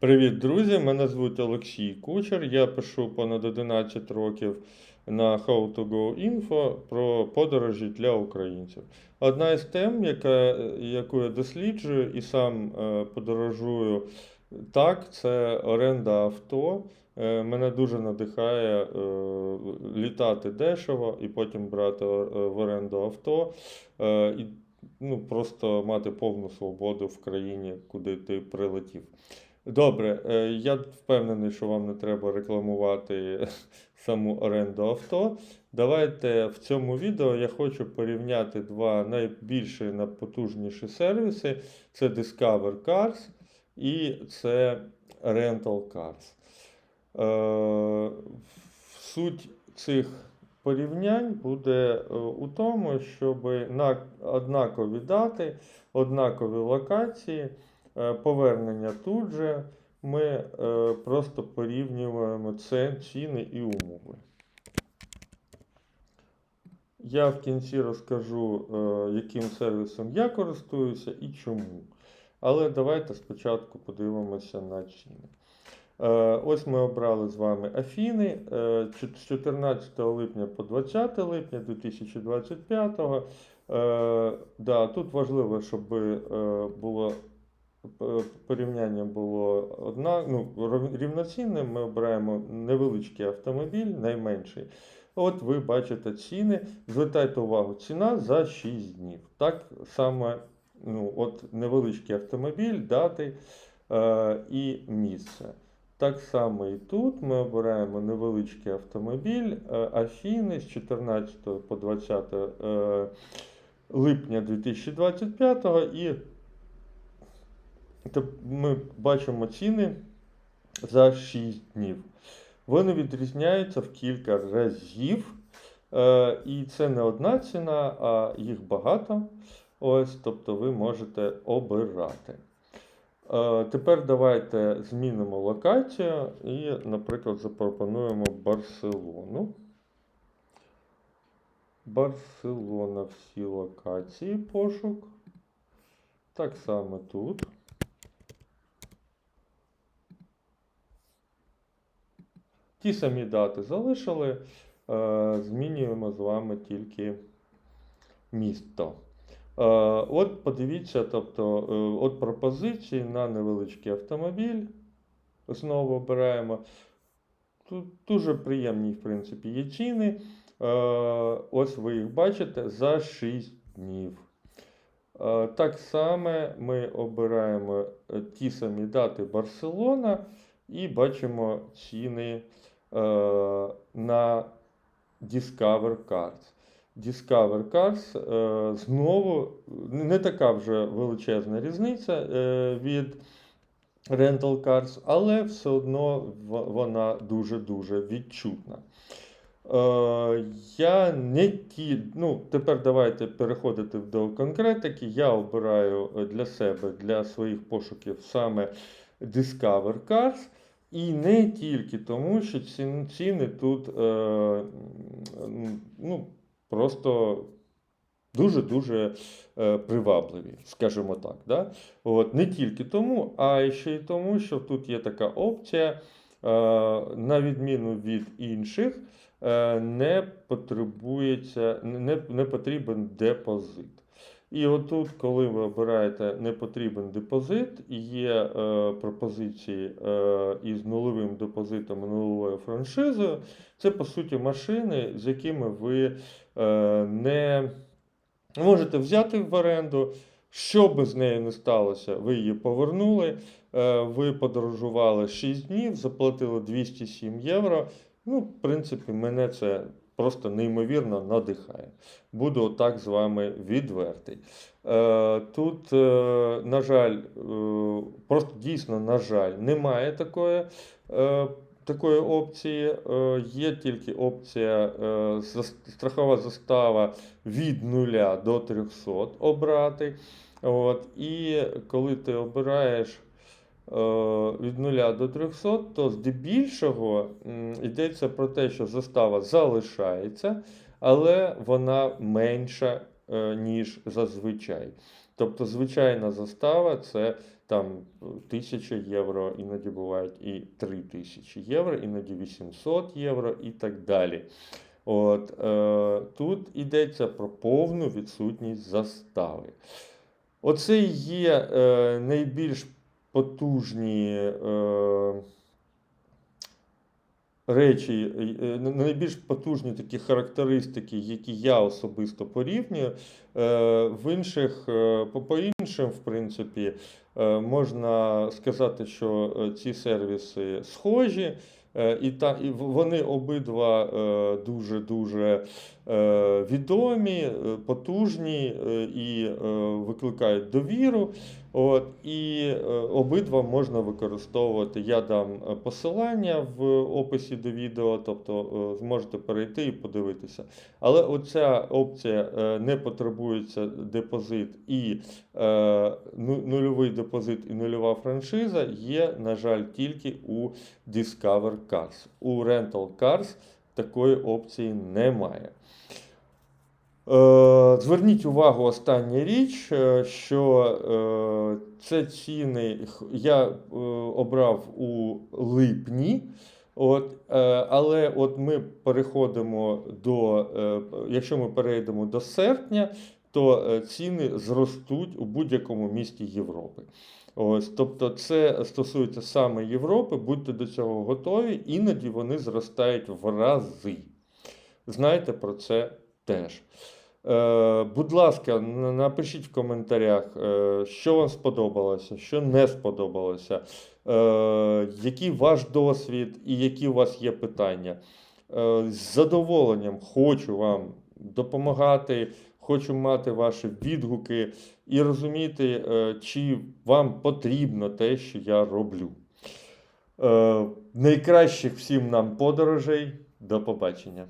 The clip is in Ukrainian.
Привіт, друзі! Мене звуть Олексій Кучер. Я пишу понад 11 років на How to Go Info про подорожі для українців. Одна із тем, яка, яку я досліджую і сам е, подорожую так, це оренда авто. Е, Мене дуже надихає е, літати дешево і потім брати в оренду авто. І ну, просто мати повну свободу в країні, куди ти прилетів. Добре, е, я впевнений, що вам не треба рекламувати саму оренду авто. Давайте в цьому відео я хочу порівняти два найбільші найпотужніші сервіси: це Discover Cars і це Rental Cars. Е, Суть цих порівнянь буде е, у тому, щоб на однакові дати, однакові локації. Е, Повернення тут же ми е, просто порівнюємо це, ціни і умови. Я в кінці розкажу, е, яким сервісом я користуюся і чому. Але давайте спочатку подивимося на ціни. Ось ми обрали з вами Афіни з 14 липня по 20 липня 2025. Е, Да, тут важливо, щоб було порівняння було одна, ну, рівноцінним. Ми обираємо невеличкий автомобіль, найменший. От ви бачите ціни. Звертайте увагу, ціна за 6 днів. Так саме ну, от невеличкий автомобіль, дати е, і місце. Так само і тут ми обираємо невеличкий автомобіль е, Афіни з 14 по 20 е, липня 2025 і ми бачимо ціни за 6 днів. Вони відрізняються в кілька разів. Е, і це не одна ціна, а їх багато. Ось, тобто ви можете обирати. Е, тепер давайте змінимо локацію і, наприклад, запропонуємо Барселону. Барселона всі локації пошук. Так само тут. Ті самі дати залишили, е, змінюємо з вами тільки місто. Е, От подивіться, тобто, е, от пропозиції на невеличкий автомобіль. Знову обираємо. Тут дуже приємні, в принципі, є ціни. Ось ви їх бачите за 6 днів. Так само ми обираємо ті самі дати Барселона і бачимо ціни на Discover Cards. Discover Cars е, знову не така вже величезна різниця е, від Rental Cars, але все одно вона дуже-дуже відчутна. Е, я не ті, ну, тепер давайте переходити до конкретики. Я обираю е, для себе, для своїх пошуків саме Discover Cars. І не тільки тому, що ціни, тут е, ну, просто дуже-дуже е, привабливі, скажімо так. Да? От, не тільки тому, а ще й тому, що тут є така опція, е, на відміну від інших, е, не потребується, не, не потрібен депозит. І отут, коли ви обираєте не потрібен депозит, є е, пропозиції е, із нульовим депозитом і нульовою франшизою, це по суті машини, з якими ви е, не можете взяти в оренду. Що би з нею не сталося, ви її повернули, е, ви подорожували 6 днів, заплатили 207 євро. Ну, в принципі, мене це просто неймовірно надихає. Буду так з вами відвертий. Е, Тут, е, на жаль, е, просто дійсно, на жаль, немає такої. Такої опції є тільки опція страхова застава від 0 до 300 обрати. От, і коли ти обираєш від 0 до 300, то здебільшого йдеться про те, що застава залишається, але вона менша, е, ніж зазвичай. Тобто, звичайна застава це там 1000 євро, іноді бувають і 3000 євро, іноді 800 євро і так далі. От, е, тут йдеться про повну відсутність застави. Оце є е, найбільш потужні е, речі, е, найбільш потужні такі характеристики, які я особисто порівнюю. Е, в інших, е, по, по іншим, в принципі, е, можна сказати, що е, ці сервіси схожі. Е, І, та, і вони обидва е, дуже-дуже е, відомі, е, потужні е, і е, викликають довіру. От, і е, обидва можна використовувати. Я дам е, посилання в описі до відео, тобто е, зможете перейти і подивитися. Але оця опція не потребується депозит і ну- нульовий депозит і нульова франшиза є, на жаль, тільки у Discover Cars. У Rental Cars такої опції немає. Е, Зверніть увагу, остання річ, е, що е, це ціни я обрав у липні. От, але от ми переходимо до, якщо ми перейдемо до серпня, то ціни зростуть у будь-якому місті Європи. Ось, тобто це стосується саме Європи, будьте до цього готові, іноді вони зростають в рази. Знайте про це теж. Е, будь ласка, напишіть в коментарях, е, що вам сподобалося, що не сподобалося, е, який ваш досвід і які у вас є питання. З задоволенням хочу вам допомагати, хочу мати ваші відгуки і розуміти, чи вам потрібно те, що я роблю. Найкращих всім нам подорожей. До побачення.